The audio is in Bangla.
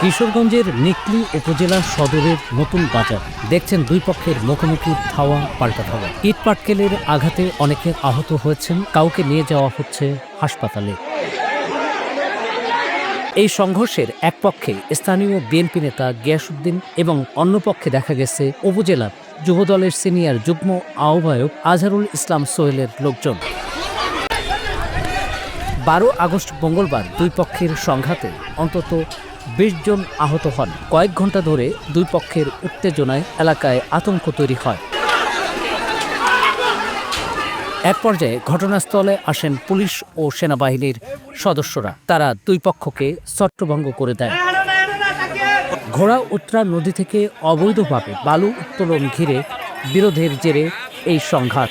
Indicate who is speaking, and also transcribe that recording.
Speaker 1: কিশোরগঞ্জের নিকলি উপজেলা সদরের নতুন বাজার। দেখছেন দুই পক্ষের মুখোমুখি ধাওয়া, পাল্টা ধাওয়া। ইট পাটকেলের আঘাতে অনেকে আহত হয়েছেন, কাউকে নিয়ে যাওয়া হচ্ছে হাসপাতালে। এই সংঘর্ষের এক পক্ষে স্থানীয় বিএনপি নেতা গিয়াসুদ্দিন এবং অন্য পক্ষে দেখা গেছে উপজেলার যুবদলের সিনিয়র যুগ্ম আহ্বায়ক আজহারুল ইসলাম সোহেলের লোকজন। বারো আগস্ট মঙ্গলবার দুই পক্ষের সংঘাতে অন্তত বিশ জন আহত হন। কয়েক ঘণ্টা ধরে দুই পক্ষের উত্তেজনায় এলাকায় আতঙ্ক তৈরি হয়। এক পর্যায়ে ঘটনাস্থলে আসেন পুলিশ ও সেনাবাহিনীর সদস্যরা। তারা দুই পক্ষকে ছত্রভঙ্গ করে দেয়। ঘোড়া উত্তরা নদী থেকে অবৈধভাবে বালু উত্তোলন ঘিরে বিরোধের জেরে এই সংঘাত।